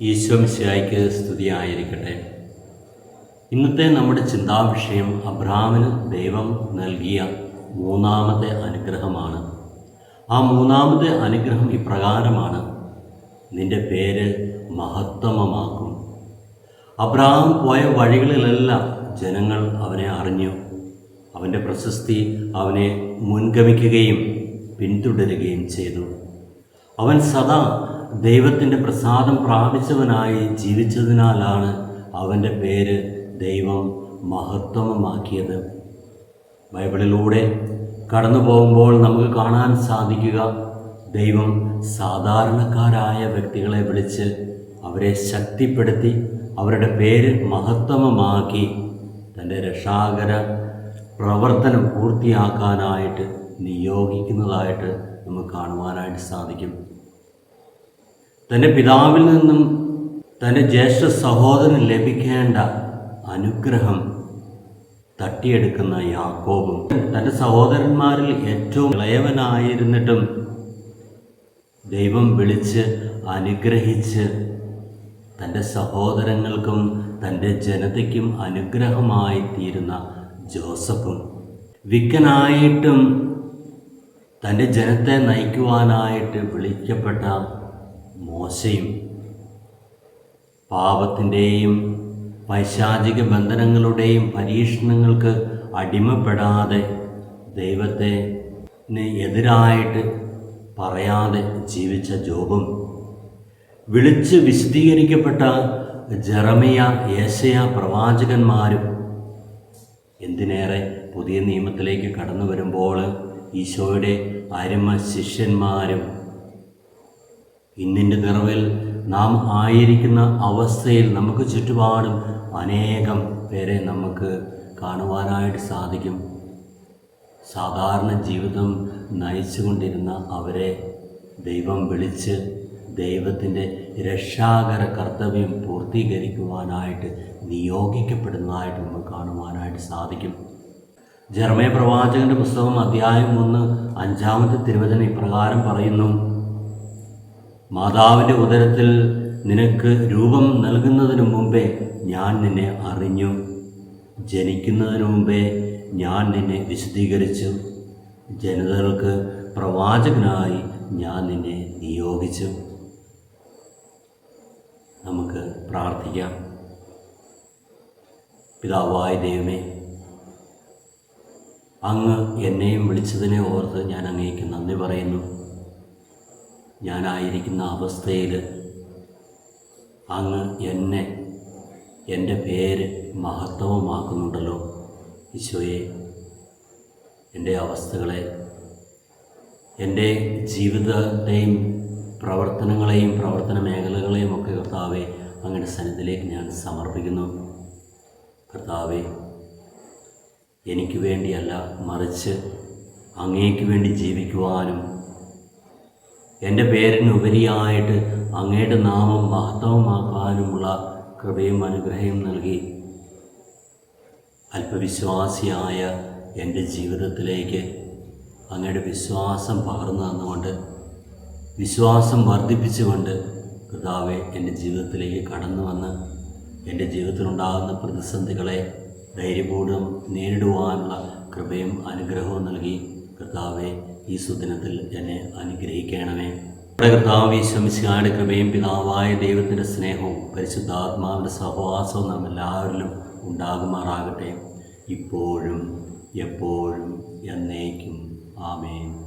ഈശ്വമിശായിക്ക് സ്തുതിയായിരിക്കട്ടെ ഇന്നത്തെ നമ്മുടെ ചിന്താവിഷയം അബ്രാമിന് ദൈവം നൽകിയ മൂന്നാമത്തെ അനുഗ്രഹമാണ്. ആ മൂന്നാമത്തെ അനുഗ്രഹം ഇപ്രകാരമാണ്. നിന്റെ പേര് മഹത്തമമാക്കും. അബ്രാം പോയ വഴികളിലെല്ലാം ജനങ്ങൾ അവനെ അറിഞ്ഞു. അവന്റെ പ്രശസ്തി അവനെ മുൻഗമിക്കുകയും പിന്തുടരുകയും ചെയ്തു. അവൻ സദാ ദൈവത്തിന്റെ പ്രസാദം പ്രാപിച്ചവനായി ജീവിച്ചതിനാലാണ് അവന്റെ പേര് ദൈവം മഹത്വമാക്കിയത്. ബൈബിളിലൂടെ കടന്നു പോകുമ്പോൾ നമുക്ക് കാണാൻ സാധിക്കുക ദൈവം സാധാരണക്കാരായ വ്യക്തികളെ വിളിച്ച് അവരെ ശക്തിപ്പെടുത്തി അവരുടെ പേര് മഹത്വമമാക്കി തന്റെ രക്ഷാകര പ്രവർത്തനം പൂർത്തിയാക്കാനായിട്ട് നിയോഗിക്കുന്നതായിട്ട് നമുക്ക് കാണുവാനായിട്ട് സാധിക്കും. തന്റെ പിതാവിൽ നിന്നും തന്റെ ജ്യേഷ്ഠ സഹോദരൻ ലഭിക്കേണ്ട അനുഗ്രഹം തട്ടിയെടുക്കുന്ന യാക്കോബും തന്റെ സഹോദരന്മാരിൽ ഏറ്റവും ഇളയവനായിരുന്നിട്ടും ദൈവം വിളിച്ച് അനുഗ്രഹിച്ച് തന്റെ സഹോദരങ്ങൾക്കും തന്റെ ജനതയ്ക്കും അനുഗ്രഹമായി തീരുന്ന ജോസഫും വിക്കനായിട്ടും തന്റെ ജനത്തെ നയിക്കുവാനായിട്ട് വിളിക്കപ്പെട്ട മോശയും പാപത്തിന്റെയും പൈശാചിക ബന്ധനങ്ങളുടെയും പരീക്ഷണങ്ങൾക്ക് അടിമപ്പെടാതെ ദൈവത്തെ എതിരായിട്ട് പറയാതെ ജീവിച്ച ജോബും വിളിച്ച് വിശദീകരിക്കപ്പെട്ട ജറമിയ ഏശയ പ്രവാചകന്മാരും എന്തിനേറെ പുതിയ നിയമത്തിലേക്ക് കടന്നു വരുമ്പോൾ ഈശോയുടെ അരുമ ശിഷ്യന്മാരും ഇന്നിന്റെ നിറവിൽ നാം ആയിരിക്കുന്ന അവസ്ഥയിൽ നമുക്ക് ചുറ്റുപാടും അനേകം പേരെ നമുക്ക് കാണുവാനായിട്ട് സാധിക്കും. സാധാരണ ജീവിതം നയിച്ചുകൊണ്ടിരുന്ന അവരെ ദൈവം വിളിച്ച് ദൈവത്തിന്റെ രക്ഷാകര കർത്തവ്യം പൂർത്തീകരിക്കുവാനായിട്ട് നിയോഗിക്കപ്പെടുന്നതായിട്ട് നമുക്ക് കാണുവാനായിട്ട് സാധിക്കും. ജർമ്മയ പ്രവാചകന്റെ പുസ്തകം അധ്യായം ഒന്ന് അഞ്ചാമത്തെ തിരുവചനം ഇപ്രകാരം പറയുന്നു മാതാവിന്റെ ഉദരത്തിൽ നിനക്ക് രൂപം നൽകുന്നതിന് മുമ്പേ ഞാൻ നിന്നെ അറിഞ്ഞു. ജനിക്കുന്നതിന് മുമ്പേ ഞാൻ നിന്നെ വിശദീകരിച്ചു. ജനതകൾക്ക് പ്രവാചകനായി ഞാൻ നിന്നെ നിയോഗിച്ചു. നമുക്ക് പ്രാർത്ഥിക്കാം. പിതാവായ ദൈവമേ അങ്ങ് എന്നെയും വിളിച്ചതിനെ ഓർത്ത് ഞാൻ അങ്ങേക്ക് നന്ദി പറയുന്നു. ഞാനായിരിക്കുന്ന അവസ്ഥയിൽ അങ്ങ് എന്നെ എന്റെ പേര് മഹത്വമാക്കുന്നുണ്ടല്ലോ ഈശോയെ. എന്റെ അവസ്ഥകളെ എന്റെ ജീവിതത്തെയും പ്രവർത്തനങ്ങളെയും പ്രവർത്തന മേഖലകളെയും ഒക്കെ കർത്താവെ അങ്ങയുടെ സന്നിധിയിലേക്ക് ഞാൻ സമർപ്പിക്കുന്നു. കർത്താവെ എനിക്ക് വേണ്ടിയല്ല മറിച്ച് അങ്ങേക്ക് വേണ്ടി ജീവിക്കുവാനും എന്റെ പേരിനുപരിയായിട്ട് അങ്ങയുടെ നാമം മഹത്വമാക്കാനുമുള്ള കൃപയും അനുഗ്രഹവും നൽകി. അല്പവിശ്വാസിയായ എന്റെ ജീവിതത്തിലേക്ക് അങ്ങയുടെ വിശ്വാസം പകർന്നു തന്നുകൊണ്ട് വിശ്വാസം വർദ്ധിപ്പിച്ചുകൊണ്ട് കർത്താവെ എന്റെ ജീവിതത്തിലേക്ക് കടന്നു വന്ന് എന്റെ ജീവിതത്തിലുണ്ടാകുന്ന പ്രതിസന്ധികളെ ധൈര്യപൂർവം നേരിടുവാനുള്ള കൃപയും അനുഗ്രഹവും നൽകി. കർത്താവെ ഈ സുദിനത്തിൽ എന്നെ അനുഗ്രഹിക്കണമേ. നമ്മുടെ കർത്താവ് ഈശ്വമിശിഹായുടെ കൃപയും പിതാവായ ദൈവത്തിന്റെ സ്നേഹവും പരിശുദ്ധാത്മാവിന്റെ സഹവാസവും നാം എല്ലാവരിലും ഉണ്ടാകുമാറാകട്ടെ. ഇപ്പോഴും എപ്പോഴും എന്നേക്കും. ആമേൻ.